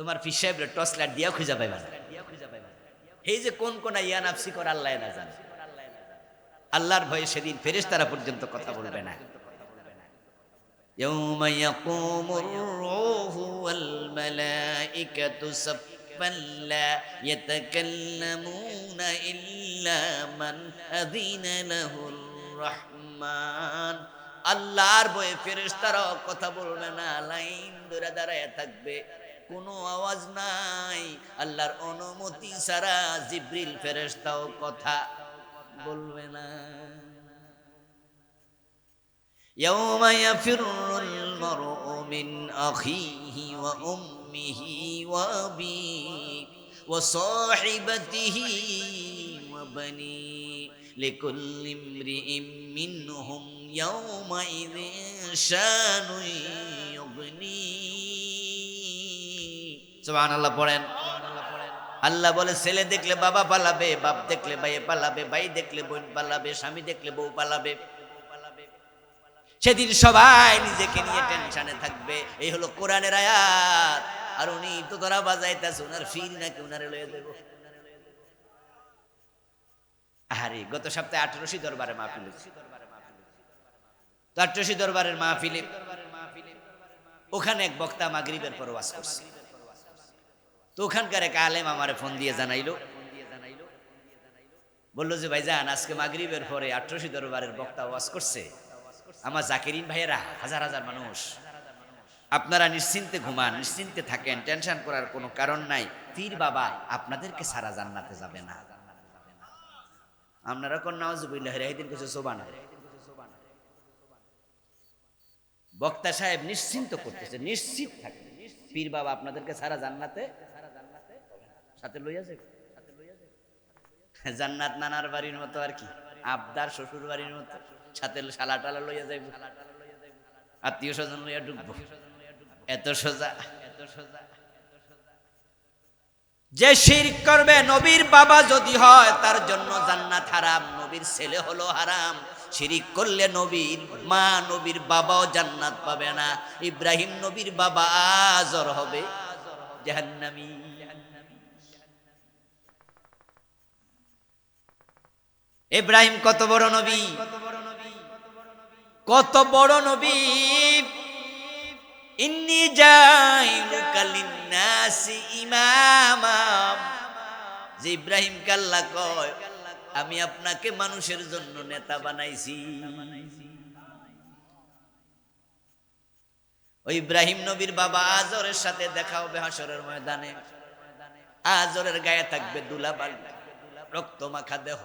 তোমার ফিস সাহেবের torch light দিয়া খুঁজে পাইবা না এই যে কোন কোন ইয়া নাফসি করে আল্লাহ না জানে আল্লাহর ভয়ে সেদিন ফেরেশতারা পর্যন্ত কথা বলবে না يوم يقوم الروح والملائكة صفا لا يتكلمون إلا من أذن له الرحمن আল্লাহর বয়ে ফেরেশতারাও কথা বলবে না লাইন ধরে দাঁড়ায় থাকবে কোনো আওয়াজ নাই আল্লাহর অনুমতি ছাড়া জিব্রিল ফেরেশতাও কথা বলবে না يوم يفر المرء من أخيه وأمه وأبيه وصاحبته وبنيه لكل امرئ منهم يومئذ شان يغنيه সোহান আল্লাহ পড়েন। আল্লাহ বলে, ছেলে দেখলে বাবা পালাবে, বাপ দেখলে ভাই পালাবে, ভাই দেখলে বোন পালাবে, স্বামী দেখলে বউ পালাবে। সেদিন সবাই নিজেকে নিয়ে টেনশনে থাকবে। এই হলো কোরআনের আয়াত। আর উনি তো ধরা বাজাইতেছে ওনার ফির নাকি ওনারে লয়ে দেব আরে গত সপ্তাহে আঠারোশি দরবারে মাহফিল তো আঠারোশি দরবারের মাহফিলে ওখানে এক বক্তা মাগরিবের পর ওয়াজ করছে। তো ওখানকার এক আলেম আমারে ফোন দিয়ে জানাইলো। বলল যে ভাই যান আজকে মাগরিবের পরে আঠারোশি দরবারের বক্তা ওয়াজ করছে। আমার জাকিরিন ভাইয়েরা হাজার হাজার মানুষ। আপনারা নিশ্চিন্তে ঘুমান, নিশ্চিন্তে থাকেন, টেনশন করার কোনো কারণ নাই। তীর বাবা আপনাদেরকে সারা জান্নাতে যাবে না। আপনারা কোন নাওজুবিল্লাহ রাহিদিন কিছু সোবানা বক্তা সাহেব নিশ্চিন্ত করতেছে, নিশ্চিত থাকে পীর বাবা আপনাদেরকে সারা জান্নাতে সাথে লইয়া যাবে জান্নাত নানার বাড়ির মতো আর কি, আবদার শ্বশুর বাড়ির মতো। সাথে শালা টালা লইয়া যাইব। আত্মীয় স্বজন লইয়া ঢুকবো এত সোজা এত সোজা। যে শিরক করবে নবীর বাবা যদি হয়, তার জন্য জান্নাত হারাম, নবীর ছেলে হলো হারাম। শিরিক করলে নবীর মা, নবীর বাবাও জান্নাত পাবে না। ইব্রাহিম নবীর বাবা আজর হবে। জাহান্নামী। ইব্রাহিম কত বড় নবী? কত বড় নবী? যে ইব্রাহিম কাল্লা কয়, আমি আপনাকে মানুষের জন্য নেতা বানাইছি। ওই ইব্রাহিম নবীর বাবা আজরের সাথে দেখা হবে হাসরের ময়দানে। আজরের গায়ে থাকবে দুলাবাল, রক্ত মাখা দেহ।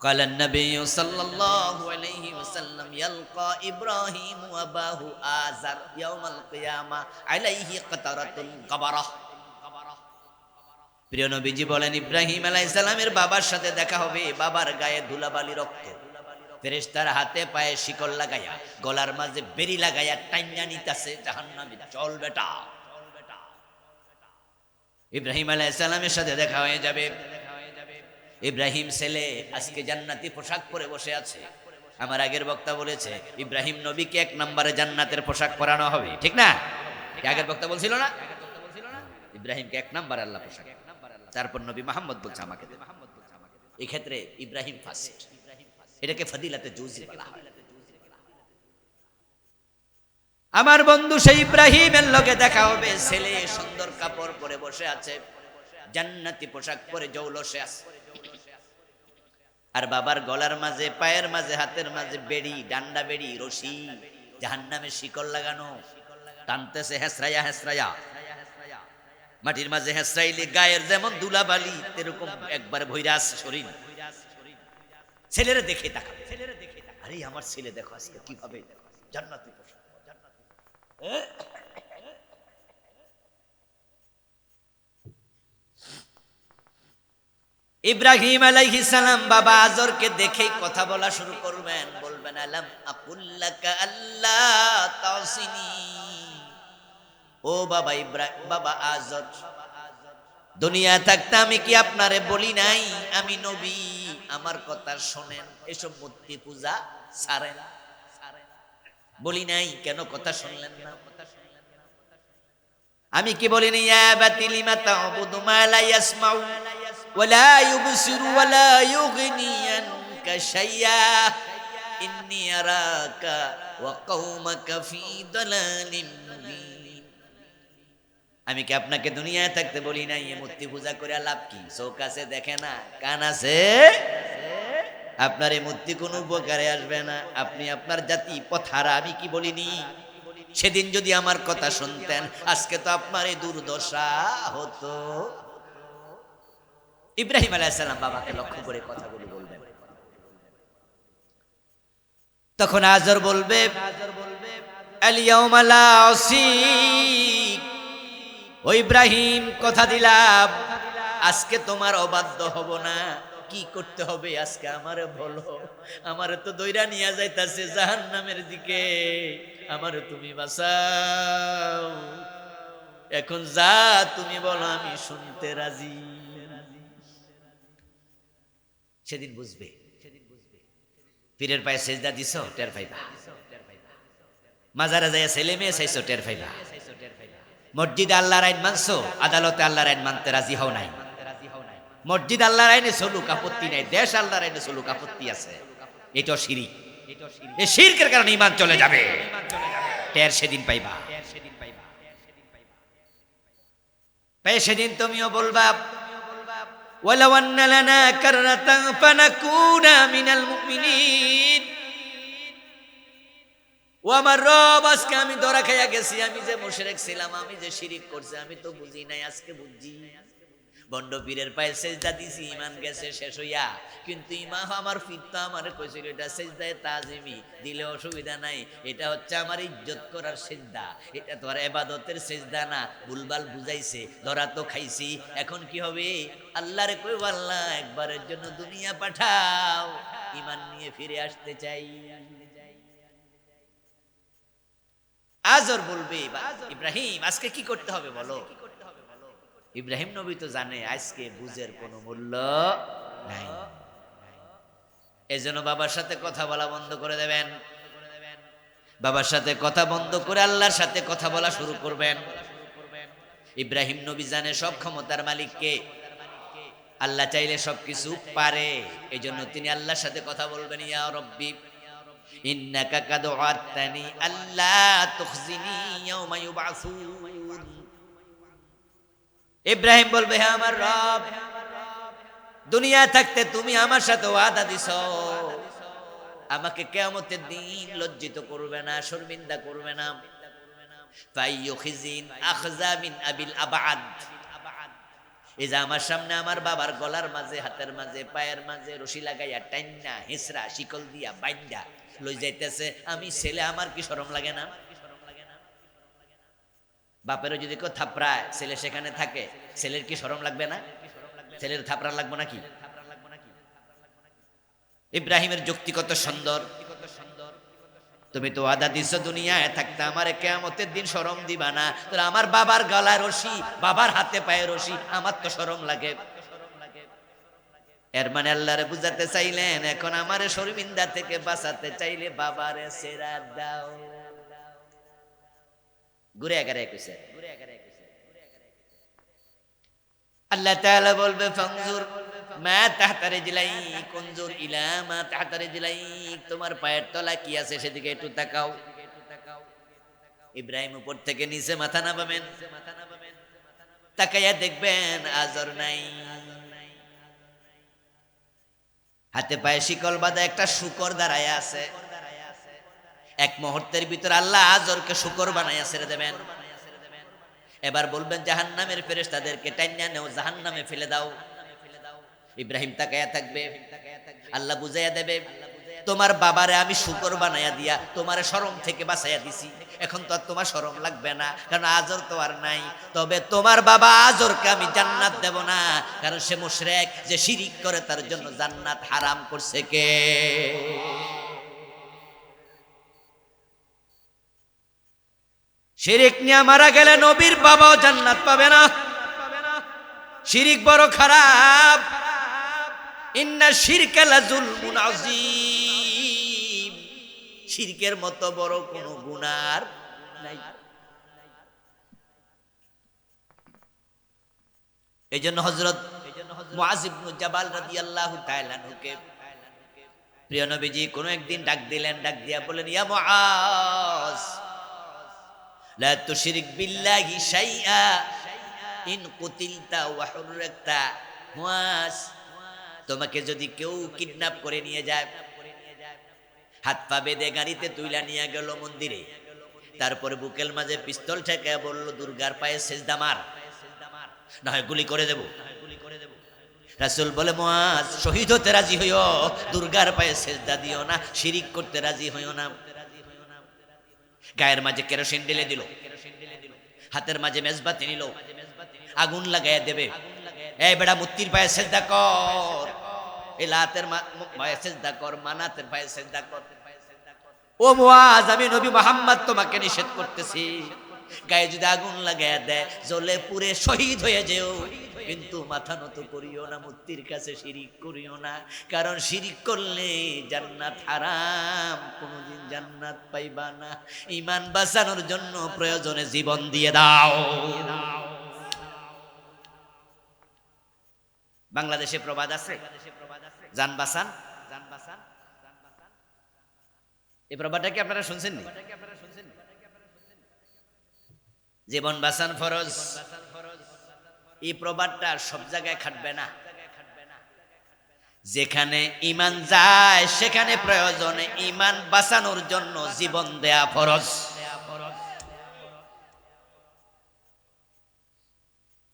قال النبي صلى الله عليه وسلم يلقى إبراهيم أباه آزر يوم القيامة عليه قطرة قبرة প্রিয় নবীজি বলেন ইব্রাহিম আলাইহিস সালামের বাবার সাথে দেখা হবে বাবার গায়ে ধুলাবালি রক্ত ফেরেশতার হাতে পায়ে শিকল লাগাইয়া গলার মাঝে বেরি লাগাইয়া টাইনা নিতাছে জাহান্নামী চল বেটা ইব্রাহিম আলাইহিস সালামের সাথে দেখা হয়ে যাবে ইব্রাহিম ছেলে আজকে জান্নাতি পোশাক পরে বসে আছে। আমার আগের বক্তা বলেছে, ইব্রাহিম নবীকে এক নম্বরে জান্নাতের পোশাক পরানো হবে। ঠিক না? আগের বক্তা বলছিল না? ইব্রাহিমকে এক নাম্বার আল্লাহ পোশাক। তারপর নবী মোহাম্মদ বলছে আমাকে দে। এই ক্ষেত্রে ইব্রাহিম ফার্স্ট এটাকে ফদিলাতে জুজি বলা হয়। আমার বন্ধু সেই ইব্রাহিমের লগে দেখা হবে। ছেলে সুন্দর কাপড় পরে বসে আছে। জান্নাতি পোশাক পরে জৌলসে আছে। আর বাবার গলার মাঝে, পায়ের মাঝে, হাতের মাঝে বেড়ি, ডান্ডা বেড়ি, রশি জাহান্নামে শিকল লাগানো, টানতেছে হেসরাইয়া হেসরাইয়া মাটির মাঝে হেসরাইলে গায়ের যেমন দুলাবালি এরকম একবার ভৈরাস শরীর। ছেলেরা দেখে তাকা ছেলেরা দেখে আরে, আমার ছেলে দেখো আজকে কীভাবে জান্নাতি ইব্রাহিম আলাইহিস সালাম বাবা আজরকে দেখেই কথা বলা শুরু করবেন। বলবেন, আলাম আকুল্লাকা আল্লাহ তাসিনি ও বাবা ইব্রাহিম বাবা আজর, দুনিয়া থাকতে আমি কি আপনারে বলি নাই? আমি নবী, আমার কথা শোনেন, এসব মূর্তি পূজা ছাড়েন। বলি নাই, কেন কথা শুনলেন না? আমি কি বলিনি, ইয়া বাতিলি মা তা'বুদু মা লা ইয়াসমাউ? ওয়ালা ইউগনি আনকা শাইয়া ইন্নী আরাকা ওয়া কওমাকা ফি দালালিম মুবিন আমি কি আপনাকে দুনিয়ায় থাকতে বলি নাই? এ মূর্তি পূজা করে লাভ কি? চোখ আছে, দেখে না? কান আছে? আপনার এই মূর্তি কোনো উপকারে আসবে না। আপনি আপনার জাতি পথারা, আমি কি বলিনি? সেদিন যদি আমার কথা শুনতেন, আজকে তো আপনার এই দুর্দশা হতো। ইব্রাহিম আলাইসালাম বাবাকে লক্ষ্য করে কথাগুলো বলবেন। তখন আজর বলবে ইব্রাহিম, কথা দিলাম, আজকে তোমার অবাধ্য হব না। কি করতে হবে আজকে আমারে বলো। আমারে তো দইরা নিয়ে যাইতাছে জাহান নামের দিকে। আমার তুমি বাঁচাও। এখন যা তুমি বলো আমি শুনতে রাজি। সেদিন বুঝবে। পীরের পায়ে সেজদা দিছ, টের পাইবা। মাজারে যায় ছেলে মেয়ে চাইছো, টের পাইবা। মসজিদে আল্লাহর আইন মানছো, আদালতে আল্লাহর আইন মানতে রাজি হও নাই। মসজিদ আল্লাহর আইনে চলুক, আপত্তি নাই। দেশ আল্লাহর আইনে চলুক, আপত্তি আছে। এটা শিরিক। এই শিরকের কারণে ইমান চলে যাবে। টের সেদিন পাইবা। পাই সেদিন তুমিও বলবা ولو أن لنا كرة فنكون من المؤمنين ও আমার রব আজকে আমি ধরা খাইয়া গেছি আমি যে মুশরিক ছিলাম আমি যে শিরিক করছি আমি তো বুঝি নাই আজকে বুঝছি বন্ড পীরের পায়ে সেজদা দিছি ইমান গেছে, শেষ হইয়া। কিন্তু ইমা আমার ফির তো আমার কইছিল, এটা সেজদায় তাজিমি, দিলে অসুবিধা নাই। এটা হচ্ছে আমার ইজ্জত করার সেজদা। এটা আর এবাদতের সেজদা না। ভুলবাল বুঝাইছে, ধরা তো খাইছি। এখন কি হবে? আল্লাহরে কই আল্লাহ একবারের জন্য দুনিয়া পাঠাও। ইমান নিয়ে ফিরে আসতে চাই। আজর বলবে, ইব্রাহিম, আজকে কি করতে হবে বলো? ইব্রাহিম নবী তো জানে, আজকে বুঝের কোনো মূল্য নাই। এজন্য বাবার সাথে কথা বলা বন্ধ করে দেবেন। বাবার সাথে কথা বন্ধ করে আল্লাহর সাথে কথা বলা শুরু করবেন। ইব্রাহিম নবী জানে সব ক্ষমতার মালিককে আল্লাহ চাইলে সবকিছু পারে। এই জন্য তিনি আল্লাহর সাথে কথা বলবেন, ইয়া রব্বি, ইন্নাকা কাদ আল্লাহ তুখজিনি ইয়াউমা ইউবাসুন। ইব্রাহিম বলবে হ্যাঁ আমার রব দুনিয়া থাকতে তুমি আমার সাথে ওয়াদা দিছ। আমাকে কেয়ামতের দিন লজ্জিত করবে না, শর্মিন্দা করবে না। আমার সামনে আমার বাবার গলার মাঝে, হাতের মাঝে, পায়ের মাঝে রশি লাগাইয়া টাইনা হিসরা শিকল দিয়া বাইন্দা লই যাইতেছে। আমি ছেলে, আমার কি শরম লাগে না? বাপেরও যদি কেউ থাপড়ায়, ছেলে সেখানে থাকে, ছেলের কি শরম লাগবে না? ছেলের থাপড়া লাগবে নাকি? ইব্রাহিমের যুক্তি কত সুন্দর। তুমি তো আদা দিছ দুনিয়ায় থাকতে, আমার কেয়ামতের দিন শরম দিবা না। তোর আমার বাবার গলায় রশি, বাবার হাতে পায়ে রশি, আমার তো সরম লাগে। এর মানে আল্লাহরে বুঝাতে চাইলেন, এখন আমারে শর্মিন্দা থেকে বাঁচাতে চাইলে বাবারে সেরা দাও। ঘুরে এগারে একুশে আল্লাহ তাআলা বলবে ফাংজুর মা তাহতারে জিলাই কুনজুর ইলা মা তাহতারে জিলাই তোমার পায়ের তলা কি আছে সেদিকে একটু তাকাও। ইব্রাহিম উপর থেকে নিচে মাথা নামাবেন। তাকাইয়া দেখবেন আজর নাই। হাতে পায়ে শিকল বাঁধা একটা শুকর দাঁড়ায় আছে। এক মুহূর্তের ভিতর আল্লাহ আজরকে শুকর বানাইয়া ছেড়ে দেবেন। এবার বলবেন জাহান নামের ফেরেস তাদেরকে টাইনা নেও জাহান নামে ফেলে দাও। ইব্রাহিম তাকায়া থাকবে। আল্লাহ বুঝাইয়া দেবে, তোমার বাবারে আমি শুকর বানাইয়া দিয়া তোমার শরম থেকে বাঁচাইয়া দিছি। এখন তো আর তোমার শরম লাগবে না, কারণ আজর তো আর নাই। তবে তোমার বাবা আজরকে আমি জান্নাত দেব না, কারণ সে মুশরেক, যে শিরিক করে তার জন্য জান্নাত হারাম করছে কে? শিরিক নিয়ে মারা গেলে নবীর বাবাও জান্নাত পাবে না। শিরিক বড় খারাপ। ইন্না শিরকা লাজুলমুন আযীম। শিরকের মতো বড় কোনো গুনার নাই। এই জন্য হজরত জাবাল রাদিয়াল্লাহু তাআলা নুকে প্রিয় নবীজি কোন একদিন ডাক দিলেন, ডাক দিয়া বলেন ইয়া মুআজ লা তুশরিক বিল্লাহি শাইআ। ইন কুতিলতা ওয়া তোমাকে যদি কেউ কিডন্যাপ করে নিয়ে যায়, হাত পা বেঁধে গাড়িতে তুইলা নিয়ে গেল মন্দিরে। তারপরে বুকের মাঝে পিস্তল ঠেকে বলল, দুর্গার পায়ে সেজদা মার না হয় গুলি করে দেব। রাসুল বলে মহাজ শহীদ হতে রাজি হইও, দুর্গার পায়ে সেজদা দিও না, শিরিক করতে রাজি হইও না। গায়ের মাঝে কেরোসিন ঢেলে দিল। হাতের মাঝে মেজবাতি নিল। আগুন লাগাইয়া দেবে। এই বেড়া মূর্তির পায়ে সেজদা কর। পায়ে কর মানাতের পায়ে কর। ও আমি নবী মোহাম্মদ তোমাকে নিষেধ করতেছি। গায়ে যদি আগুন লাগাইয়া দেয়, জ্বলে পুরে শহীদ হয়ে যেও। কিন্তু মাথা নত করিও না মূর্তির কাছে শিরিক করিও না। কারণ শিরিক করলে জান্নাত হারাম, কোনোদিন জান্নাত পাইবা না। ইমান বাঁচানোর জন্য প্রয়োজনে জীবন দিয়ে দাও। বাংলাদেশে প্রবাদ আছে? জান বাসান এই প্রবাদটা কি আপনারা শুনছেন নি? জীবন বাসান ফরজ। এই প্রবাদটা সব জায়গায় খাটবে না। যেখানে ইমান যায়, সেখানে প্রয়োজনে ইমান বাঁচানোর জন্য জীবন দেয়া ফরজ।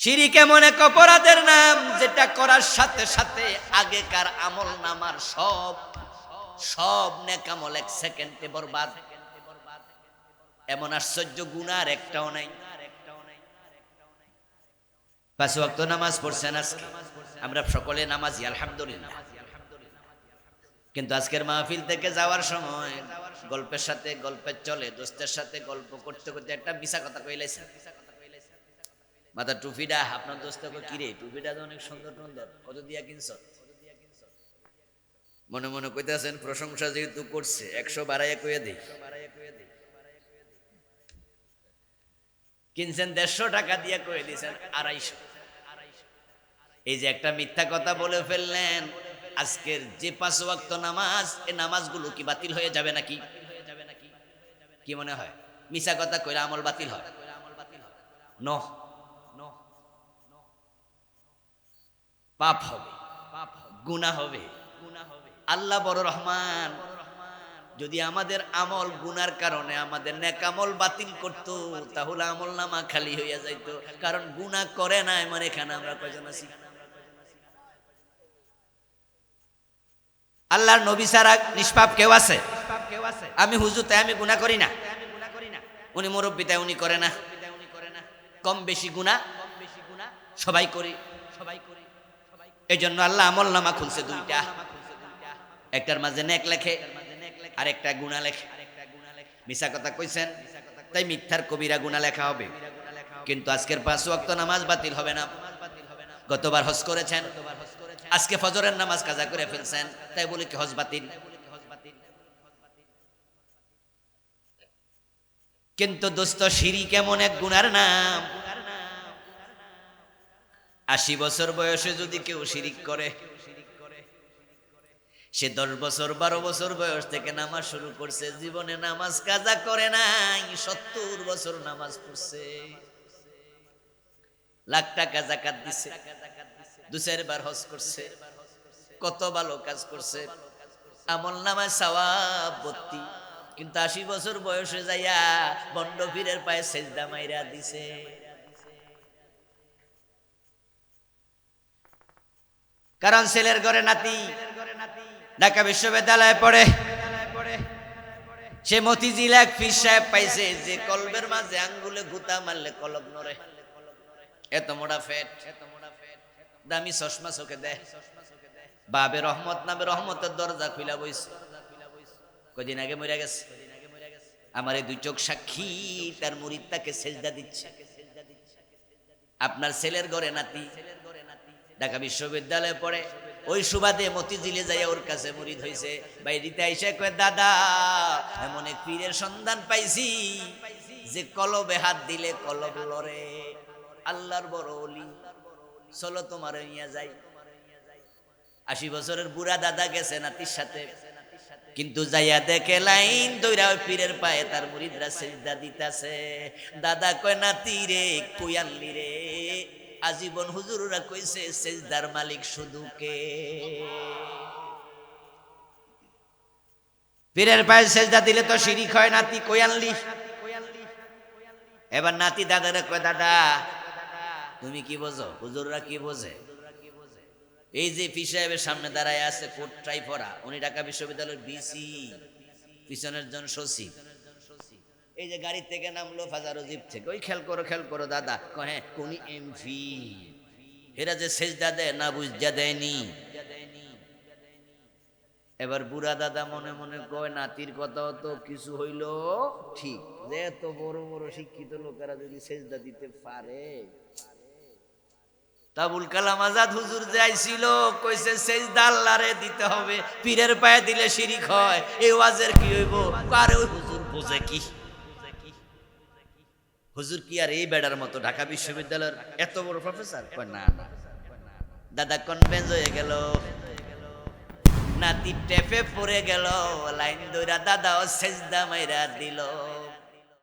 শিরিক এমন এক অপরাধের নাম, যেটা করার সাথে সাথে আগেকার আমল নামার সব সব নেকামল এক সেকেন্ডে বরবাদ। এমন আশ্চর্য গুনার একটাও নাই। পাঁচ ওয়াক্ত নামাজ পড়ছেন আজকে। আমরা সকলে নামাজি, আলহামদুলিল্লাহ। কিন্তু আজকের মাহফিল থেকে যাওয়ার সময় গল্পের সাথে গল্পের চলে, দোস্তের সাথে গল্প করতে করতে একটা মিশা কথা কইলাইছেন মাথা টুপিটা, আপনার দোস্ত কিরে, টুপিটা তো অনেক সুন্দর সুন্দর কত দিয়া কিনছ মনে মনে কইতেছেন, প্রশংসা যেহেতু করছে, একশো বাড়াইয়া কইয়া দিই। কিনছেন দেড়শো টাকা দিয়ে কয়ে দিয়েছেন আড়াইশো। এই যে একটা মিথ্যা কথা বলে ফেললেন, আজকের যে পাঁচ ওয়াক্ত নামাজ, এই নামাজগুলো কি বাতিল হয়ে যাবে নাকি? কি মনে হয়? মিশা কথা কইলে আমল বাতিল হয়। ন। পাপ হবে গুণা হবে। আল্লাহ বড় রহমান যদি আমাদের আমল গুনার কারণে আমাদের নেকামল বাতিল করত, তাহলে আমল নামা খালি হইয়া যাইত। কারণ গুনাহ করে না মানে এখানে আমরা কয়জন আছি? আল্লাহর নবী সারা নিষ্পাপ কেউ আছে? আমি হুজুর, তাই আমি গুনাহ করি না। উনি মুরব্বী, তাই উনি করে না। কম বেশি গুনাহ সবাই করি। সবাই করি এই জন্য আল্লাহ আমল নামা খুলছে দুইটা। একটার মাঝে নেক লেখে আর একটা গুণা লেখে মিশা কথা কইছেন? তাই মিথ্যার কবিরা গুণা লেখা হবে। কিন্তু আজকের পাঁচ ওয়াক্ত নামাজ বাতিল হবে না। গতবার হজ করেছেন। আজকে ফজরের নামাজ কাজা করে ফেলছেন। তাই বলে কি হজ বাতিল? কিন্তু দোস্ত, সিঁড়ি কেমন এক গুনার নাম? আশি বছর বয়সে যদি কেউ শিরিক করে সে দশ বছর, বারো বছর বয়স থেকে নামাজ শুরু করছে, জীবনে নামাজ কাজা করে নাই, সত্তর বছর নামাজ পড়ছে। লাখ টাকা জাকাত দিছে, দু চারবার হজ করছে, কত ভালো কাজ করছে। আমল নামায় সওয়াব কিন্তু আশি বছর বয়সে যাইয়া বন্ড পীরের পায়ে সেজদা মাইরা দিছে। কারণ ছেলের ঘরে নাতি ঢাকা বিশ্ববিদ্যালয়ে পড়ে। সে মতিঝিল এক ফির সাহেব পাইছে, যে কলবের মাঝে আঙ্গুলে গুতা মারলে কলব নড়ে। এত মোটা ফেট, দামি চশমা চোখে দেয়। বাবে রহমত নামে রহমতের দরজা খুলা বইছে। কদিন আগে মরে গেছে। আমার এই দুই চোখ সাক্ষী, তার মুরিদ তাকে সেজদা দিচ্ছে। আপনার ছেলের ঘরে নাতি ঢাকা বিশ্ববিদ্যালয়ে পড়ে। ওই সুবাদে মতিঝিলে যাইয়া ওর কাছে মুরিদ হইছে। বাইরিতে আইসে কয়, দাদা, এমন এক পীরের সন্ধান পাইছি যে কলবে হাত দিলে কলব লড়ে। আল্লাহর বড় অলি চলো তোমার নিয়ে যাই। আশি বছরের বুড়া দাদা গেছে নাতির সাথে। কিন্তু যাইয়া দেখে লাইন ওই পীরের পায়ে তার মুরিদরা সেজদা দিতাছে। দাদা কয়, নাতি রে কুয়াল্লি রে? আজীবন হুজুররা কইছে, সেজদার মালিক শুধু কে? পীরের পায়ে সেজদা দিলে তো শিরিক হয়, নাতি কয়াল্লি এবার নাতি দাদারে কয়, দাদা, তুমি কি বোঝো? হুজুররা কি বোঝে? এই যে পি সাহেবের সামনে দাঁড়ায় আছে কোট ট্রাই পরা উনি ঢাকা বিশ্ববিদ্যালয়ের বিসি, পিছনের জন সচিব। এই যে গাড়ি থেকে নামলো ফাজার জিপ থেকে। ওই খেল করো খেল করো, দাদা। কহে কোনি এমপি এরা যে সেজদা দেয়, না বুঝা দেয়নি। এবার বুড়া দাদা মনে মনে কয়, নাতির কথাও তো কিছু হইল? ঠিক, যে এত বড় বড় শিক্ষিত লোকেরা যদি সেজদা দিতে পারে। তাবুল কালাম আজাদ হুজুর যাইছিল কইছে, সেজদা আল্লাহরে দিতে হবে। পীরের পায়ে দিলে শিরিক হয়। এই ওয়াজের কি হইব? আরে ওই হুজুর বোঝে কি? হুজুর কি আর এই বেড়ার মতো ঢাকা বিশ্ববিদ্যালয়ের এত বড় প্রফেসর? না না। দাদা কনভেন্স হয়ে গেল। নাতি টেপে পড়ে গেল। লাইন দইরা দাদাও সেজদা মাইরা দিল।